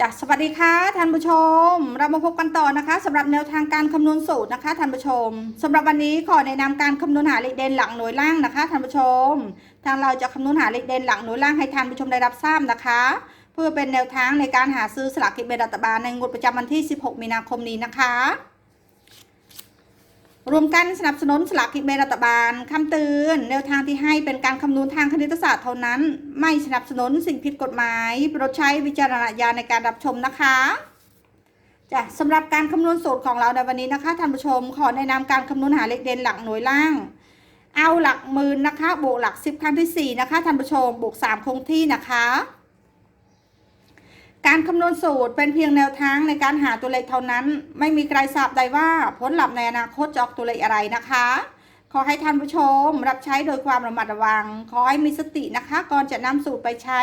จ้ะสวัสดีค่ะท่านผู้ชม เรามาพบกันต่อนะคะสำหรับแนวทางการคำนวณสูตรนะคะท่านผู้ชมสำหรับวันนี้ขอแนะนำการคำนวณหาเลขเด่นหลังหน่วยล่างนะคะท่านผู้ชม ทางเราจะคำนวณหาเลขเด่นหลังหน่วยล่างให้ท่านผู้ชมได้รับทราบนะคะ เพื่อเป็นแนวทางในการหาซื้อสลากกินแบ่งรัฐบาลในงวดประจำวันที่ 16 มีนาคมนี้นะคะ รวมกันสนับสนุนสลากกินแบ่งรัฐบาลคำเตือนแนวทางที่ให้เป็นการคำนวณทางคณิตศาสตร์เท่านั้น ไม่สนับสนุนสิ่งผิดกฎหมายโปรดใช้วิจารณญาณในการรับชมนะคะจ้ะสำหรับการคำนวณสูตรของเราในวันนี้นะคะท่านผู้ชม ขอแนะนำการคำนวณหาเลขเด่นหลักหน่วยล่าง เอาหลักหมื่นนะคะบวกหลักสิบครั้งที่สี่นะคะท่านผู้ชมบวกสามคงที่นะคะ การคำนวณสูตรเป็นเพียงแนวทางในการหาตัวเลขเท่านั้น ไม่มีใครทราบได้ว่าผลลัพธ์ในอนาคตจะออกตัวเลขอะไรนะคะ ขอให้ท่านผู้ชมรับใช้โดยความระมัดระวัง ขอให้มีสตินะคะ ก่อนจะนำสูตรไปใช้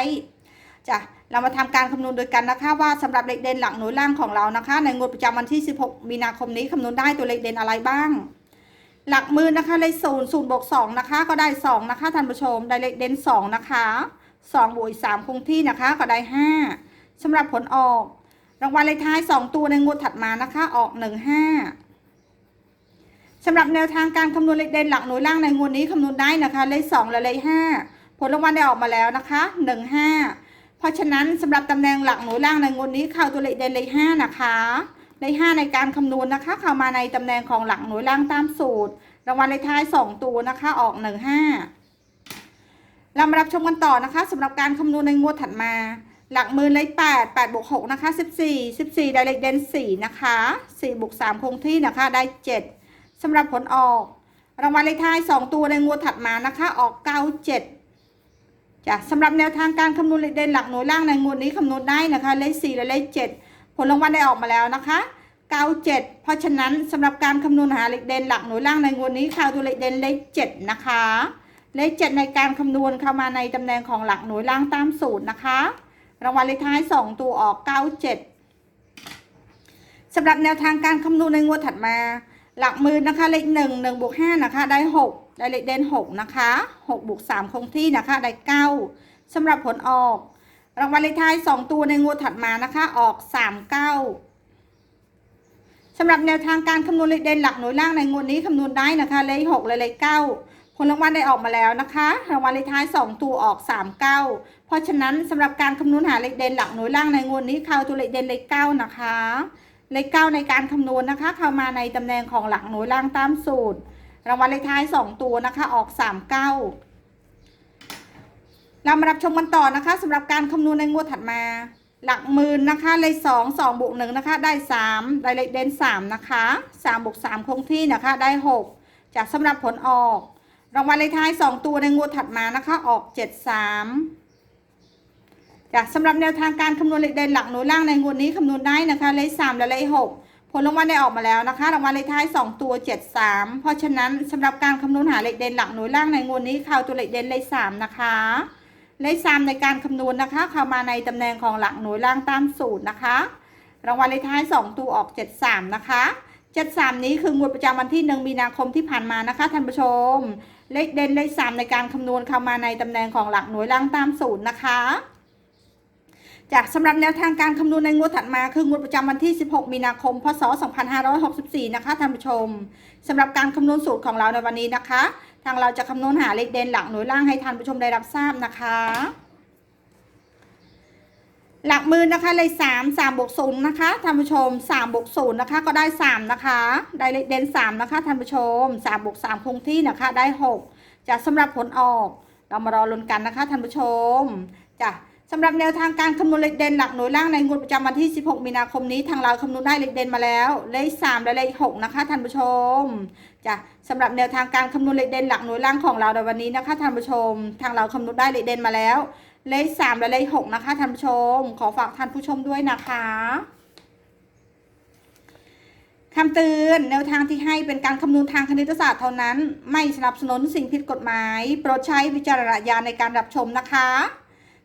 จ้ะเรามาทำการคำนวณโดยกันนะคะ ว่าสำหรับเลขเด่นหลักหน่วยล่างของเรานะคะ ในงวดประจำวันที่ 16 มีนาคมนี้คำนวณได้ตัวเลขเด่นอะไรบ้าง หลักหมือนะคะเลขศูนย์ศูนย์บวกสองนะคะ ก็ได้สองนะคะท่านผู้ชมได้เลขเด่นสองนะคะสองบวกอีกสามคงที่นะคะก็ได้ห้า สำหรับผลออก รางวัลเลขท้าย 2 ตัวในงวดถัดมานะคะ ออก 15สำหรับแนวทางการคำนวณเลขเด่นหลักหน่วยล่างในงวดนี้คำนวณได้นะคะ เลข2และเลข5ผลรางวัลได้ออกมาแล้วนะคะ 15 เพราะฉะนั้นสำหรับตำแหน่งหลักหน่วยล่างในงวดนี้เข้าตัวเลขเด่นเลข5นะคะเลข5ในการคำนวณนะคะ เข้ามาในตำแหน่งของหลักหน่วยล่างตามสูตร รางวัลเลขท้าย 2 ตัวนะคะ ออก 15เรามารับชมกันต่อนะคะสำหรับการคำนวณในงวดถัดมา หลักหมื่นเลขแปดแปดบวกหกนะคะสิบสี่สิบสี่ได้เลขเด่นสี่นะคะสี่บวกสามคงที่นะคะได้เจ็ดสำหรับผลออก รางวัลเลขท้ายสองตัวในงวดถัดมานะคะ ออกเก้าเจ็ดจ้ะสำหรับแนวทางการคำนวณเลขเด่นหลักหน่วยล่างในงวดนี้คำนวณได้นะคะ เลขสี่และเลขเจ็ดผลรางวัลได้ออกมาแล้วนะคะเก้าเจ็ดเพราะฉะนั้นสำหรับการคำนวณหาเลขเด่นหลักหน่วยล่างในงวดนี้ข่าวตัวเลขเด่นเลขเจ็ดนะคะเลขเจ็ดในการคำนวณเข้ามาในตำแหน่งของหลักหน่วยล่างตามสูตรนะคะ รางวัลเลขท้าย 2 ตัวออก 97สำหรับแนวทางการคำนวณในงวดถัดมา หลักหมื่นนะคะ เลข1 1บวก5นะคะ ได้ 6 ได้เลขเด่น6นะคะ6บวก3คงที่นะคะ ได้ 9สำหรับผลออก รางวัลเลขท้าย 2 ตัวในงวดถัดมานะคะ ออก 39สำหรับแนวทางการคำนวณเลขเด่นหลักหน่วยล่างในงวดนี้คำนวณได้นะคะเลข6และเลข9 ผลรางวัลได้ออกมาแล้วนะคะรางวัลเลขท้าย 2 ตัวออก 39 เพราะฉะนั้นสำหรับการคำนวณหาเลขเด่นหลักหน่วยล่างในงวดนี้เข้าตัวเลขเด่นเลข9นะคะเลข9ในการคำนวณนะคะ เข้ามาในตำแหน่งของหลักหน่วยล่างตามสูตร รางวัลเลขท้าย 2 ตัวนะคะออก 39 เรามารับชมกันต่อนะคะสำหรับการคำนวณในงวดถัดมา หลักหมื่นนะคะเลข2 2บวก1นะคะได้3ได้เลขเด่น3นะคะ3บวก3คงที่นะคะได้ 6 จากสำหรับผลออก รางวัลเลขท้าย 2 ตัวในงวดถัดมานะคะออก 73จากสำหรับแนวทางการคำนวณเลขเด่นหลักหน่วยล่างในงวดนี้คำนวณได้นะคะเลข3และเลข6ผลรางวัลได้ออกมาแล้วนะคะรางวัลเลขท้าย 2 ตัว 73 เพราะฉะนั้นสำหรับการคำนวณหาเลขเด่นหลักหน่วยล่างในงวดนี้ข้าวตัวเลขเด่นเลข3นะคะเลข3ในการคำนวณนะคะเข้ามาในตำแหน่งของหลักหน่วยล่างตามสูตรนะคะ รางวัลเลขท้าย 2 ตัวออก 73 นะคะ 73นี้คืองวดประจำวันที่1มีนาคมที่ผ่านมานะคะท่านผู้ชม เลขเด่นเลข3ในการคำนวณเข้ามาในตำแหน่งของหลักหน่วยล่างตามสูตรนะคะ จากสำหรับแนวทางการคำนวณในงวดถัดมาคืองวดประจำวันที่ 16 มีนาคม พศ 2564 นะคะท่านผู้ชมสำหรับการคำนวณสูตรของเราในวันนี้นะคะ ทางเราจะคำนวณหาเลขเด่นหลักหน่วยล่างให้ท่านผู้ชมได้รับทราบนะคะ หลักหมือนะคะเลขสามสามบวกศูนย์นะคะท่านผู้ชมสามบวกศูนย์นะคะก็ได้สามนะคะได้เลขเด่นสามนะคะท่านผู้ชมสามบวกสามคงที่นะคะได้หกจะสำหรับผลออกเรามารอลุ้นกันนะคะท่านผู้ชมจ้ะสำหรับแนวทางการคำนวณเลขเด่นหลักหน่วยล่างในงวดประจำวันที่ 16 มีนาคมนี้ทางเราคำนวณได้เลขเด่นมาแล้ว เลข 3 และเลข 6 นะคะท่านผู้ชมจ้ะสำหรับแนวทางการคำนวณเลขเด่นหลักหน่วยล่างของเราในวันนี้นะคะท่านผู้ชม ทางเราคำนวณได้เลขเด่นมาแล้ว เลข3และเลข6นะคะท่านผู้ชม ขอฝากท่านผู้ชมด้วยนะคะคำเตือนแนวทางที่ให้เป็นการคำนวณทางคณิตศาสตร์เท่านั้น ไม่สนับสนุนสิ่งผิดกฎหมาย โปรดใช้วิจารณญาณในการรับชมนะคะ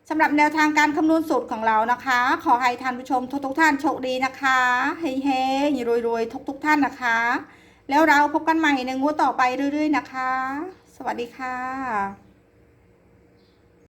สำหรับแนวทางการคำนวณสูตรของเรานะคะ ขอให้ท่านผู้ชมทุกๆท่านโชคดีนะคะเฮ้ยๆรวยๆทุกๆท่านนะคะ แล้วเราพบกันใหม่ในงวดต่อไปเรื่อย ๆ นะคะ สวัสดีค่ะ